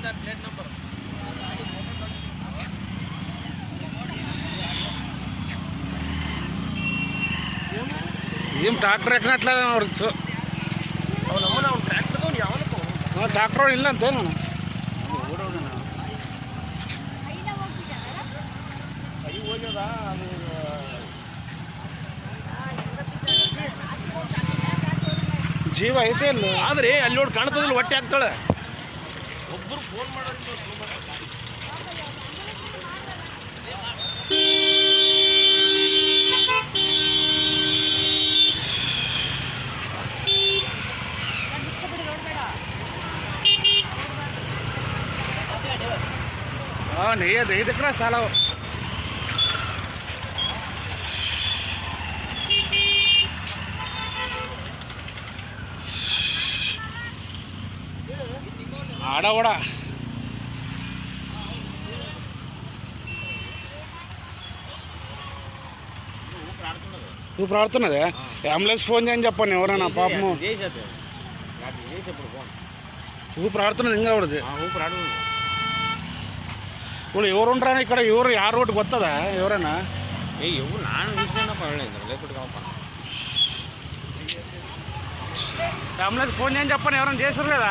Is plate number ಏನು tractor ఎక్కనట్లా వచ్చు ట్రాక్టర్ ఇల్ల ಜೀವ ಐತೆ ಇಲ್ಲ ಆದ್ರೆ ಅಲ್ಲಿ ನೋಡಿ ಕಾಣ್ತದಲ್ಲ ಹೊಟ್ಟೆ ಹಾಕ್ತಾಳೆ. ಒಬ್ಬರು ಫೋನ್ ಮಾಡೋದು ಹಾಂ ಐದು ಎಕರೆ ಸಾಲ ಅವು. ఆడ కూడా ఇప్పుడు ఆడుతున్నదే అంబులెన్స్ ఫోన్ చేయని చెప్పండి ఎవరైనా పాపము. ఊపిరి ఆడుతున్నది ఇంకా ఆడు ఇప్పుడు ఎవరు ఉంటారా ఇక్కడ ఎవరు యారు రోడ్డు కొత్తదా ఎవరైనా? ఎవరు నాన్న చూసుకున్నప్ప వెళ్ళలేదు లేకపోతే అంబులెన్స్ ఫోన్ చేయని చెప్పండి ఎవరైనా చేసారు కదా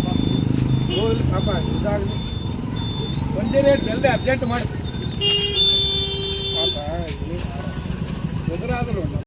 ಜಲ್ದಿ ಅರ್ಜೆಂಟ್ ಮಾಡಿ ಎದುರಾದ್ರು